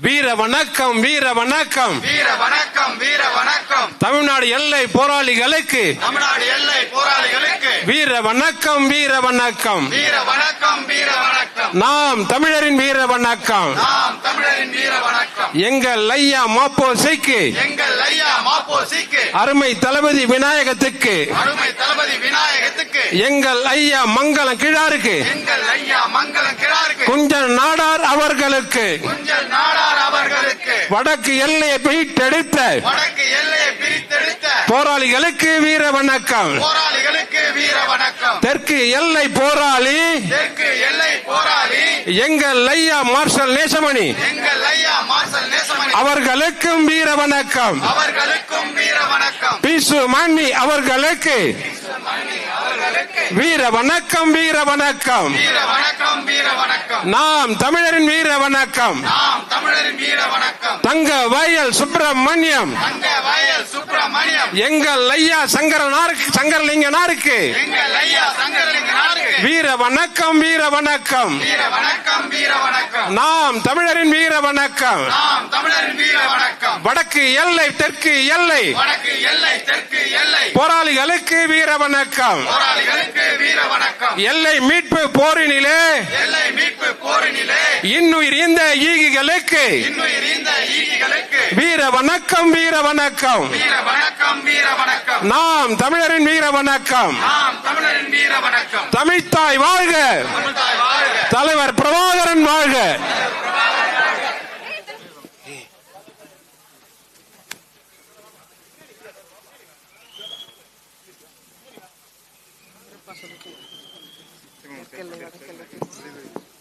வீர வணக்கம் வீர வணக்கம். வீர வணக்கம் வீர வணக்கம். தமிழ்நாடு எல்லை போராளிகளுக்கு. தமிழ்நாடு எல்லை போராளிகளுக்கு. வீர வணக்கம் வீர வணக்கம். வீர வணக்கம் வீர வணக்கம். நாம் தமிழரின் வீர வணக்கம். நாம் தமிழரின் வீர வணக்கம். எங்கள் ஐயா மாப்போசைக்கு. எங்கள் ஐயா மாப்போசிக்கு. அருமை தளபதி விநாயகத்துக்கு. அருமை தளபதி விநாயகத்துக்கு. எங்கள் ஐயா மங்களம் கிழாருக்கு. எங்கள் ஐயா மங்களம் கிழாருக்கு. குஞ்சன் நாடார் அவர்களுக்கு. குஞ்சல் நாடார் அவர்களுக்கு வடக்கு எல்லையை மீட்டெடுத்த வடக்கு எல்லையை பிரித்தெடுத்த போராளிகளுக்கு வீர வணக்கம். தெற்கு எல்லை போராளி தெற்கு எல்லை போராளி எங்கள் ஐயா மார்ஷல் நேசமணி. அவர்களுக்கும் வீர வணக்கம். அவர்களுக்கும் வீர வணக்கம். பிசு மணி அவர்களுக்கு வீர வணக்கம் வீர வணக்கம். வீர வணக்கம் வீர வணக்கம். நாம் தமிழரின் வீர வணக்கம். நாம் தமிழரின் வீர வணக்கம். தங்க வயல் சுப்பிரமணியம். எங்கள் ஐயா சங்கரனாருக்கு சங்கரலிங்கனாருக்கு. வீர வணக்கம் வீர வணக்கம். நாம் தமிழரின் வீர வணக்கம். வடக்கு எல்லை தெற்கு எல்லை. போராளிகளுக்கு வீர வணக்கம். எல்லை மீட்பு போரினிலே. எல்லை மீட்பு போரினிலே. இன்னுயிர் இந்த ஈகிகளுக்கு வீர வணக்கம் வீர வணக்கம். வீர வணக்கம் வீர வணக்கம். நாம் தமிழரின் வீர வணக்கம். நாம் தமிழரின் வீர வணக்கம். தமிழ்த்தாய் வாழ்க. தமிழ்தாய் வாழ்க. தலைவர் பிரபாகரன் வாழ்க. அதிகமா